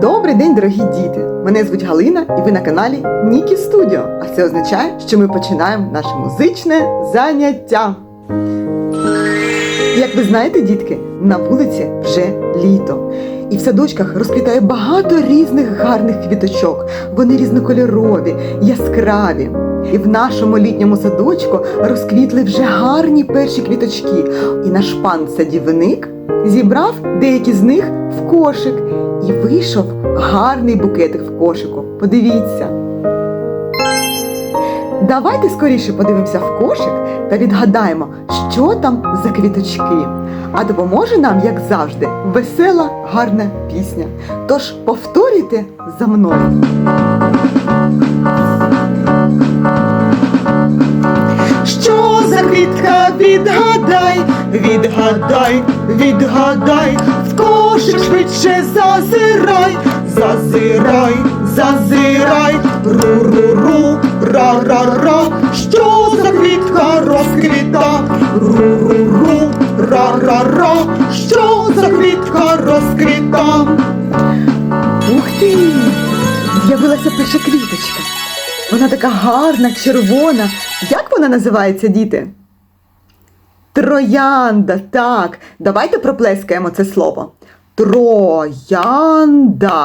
Добрий день, дорогі діти! Мене звуть Галина і ви на каналі Нікі Студіо. А це означає, що ми починаємо наше музичне заняття. Як ви знаєте, дітки, на вулиці вже літо. І в садочках розквітає багато різних гарних квіточок. Вони різнокольорові, яскраві. І в нашому літньому садочку розквітли вже гарні перші квіточки. І наш пан садівник зібрав деякі з них в кошик і вийшов гарний букетик в кошику. Подивіться. Давайте скоріше подивимося в кошик та відгадаємо, що там за квіточки. А допоможе нам, як завжди, весела, гарна пісня. Тож повторюйте за мною. Що за квітка відгадай, відгадай, відгадай, в швидше зазирай, зазирай, зазирай, ру-ру-ру, ра-ра-ра, що за квітка розквіта, ру-ру-ру, ра-ра-ра, що за квітка розквіта. Ух ти! З'явилася перша квіточка. Вона така гарна, червона. Як вона називається, діти? Троянда, так. Давайте проплескаємо це слово. Троянда.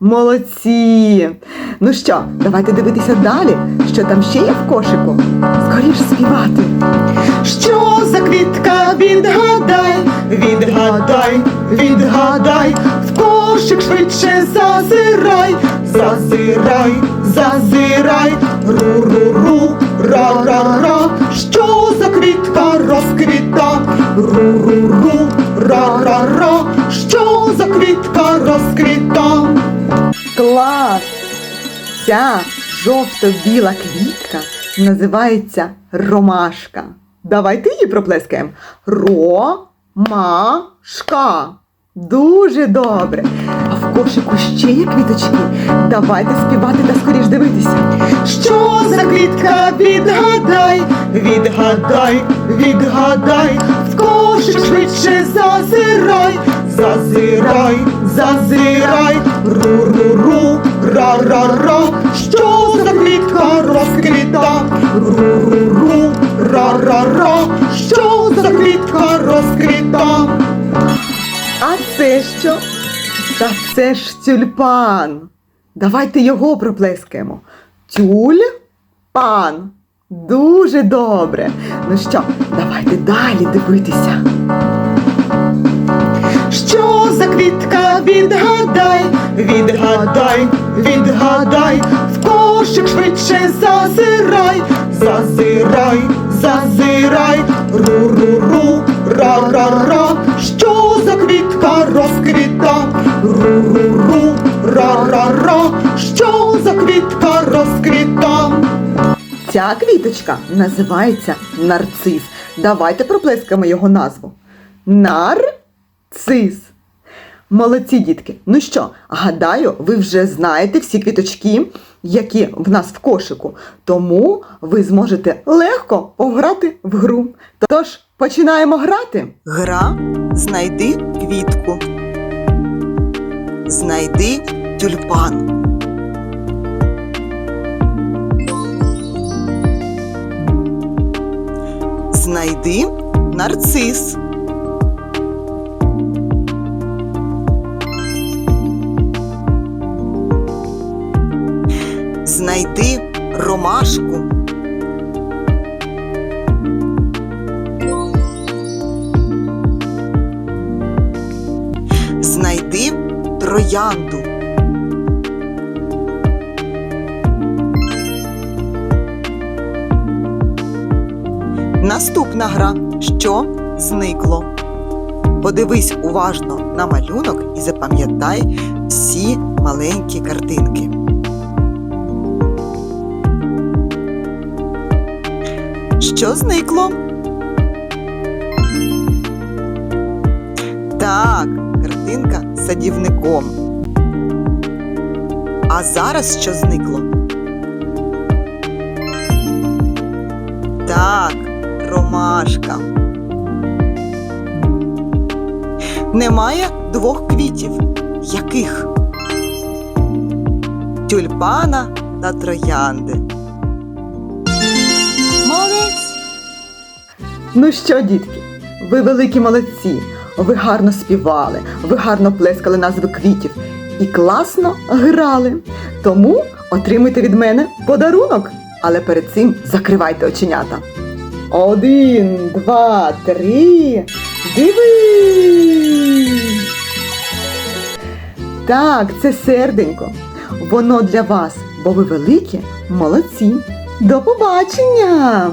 Молодці. Ну що, давайте дивитися далі, що там ще є в кошику. Скоріш співати. Що за квітка відгадай, відгадай, відгадай, в кошик швидше зазирай, зазирай, зазирай, ру-ру-ру, ра-ра-ра, що за квітка розквіта, ру-ру-ру, ра-ра-ра, що за квітка розквіта. Клас! Ця жовто-біла квітка називається ромашка. Давайте її проплескаємо. Ромашка. Дуже добре. А в кошику ще є квіточки. Давайте співати та скоріш дивитися. Що за квітка відгадай, відгадай, відгадай, в кошик швидше зазирай, зазирай, зазирай, ру-ру-ру, ра-ра-ра, що за квітка розквіта, ру-ру-ру, ра-ра-ра, що за квітка розквіта. А це що? Та це ж тюльпан. Давайте його проплескаємо. Тюльпан. Дуже добре. Ну що, давайте далі дивитися. Що за квітка відгадай, відгадай, відгадай, в кошик швидше зазирай, зазирай, зазирай, ру-ру-ру, ра-ра-ра, що за квітка розквіта, ру-ру-ру, ра-ра-ра, що за квітка розквіта. Ця квіточка називається нарцис. Давайте проплескаємо його назву. Нарцис. Молодці дітки. Ну що, гадаю, ви вже знаєте всі квіточки, які в нас в кошику. Тому ви зможете легко пограти в гру. Тож починаємо грати. Гра знайди квітку. Знайди тюльпан. Знайди нарцис. Знайди ромашку. Знайди троянду. Наступна гра. Що зникло? Подивись уважно на малюнок і запам'ятай всі маленькі картинки. Що зникло? Так, картинка садівником. А зараз що зникло? Так, ромашка. Немає двох квітів. Яких? тюльпана та троянди. Молодець! Ну що, дітки, ви великі молодці. Ви гарно співали, ви гарно плескали назви квітів і класно грали. Тому отримуйте від мене подарунок. Але перед цим закривайте оченята. Один, два, три. Дивись! Так, це серденько. Воно для вас, бо ви великі молодці. До побачення!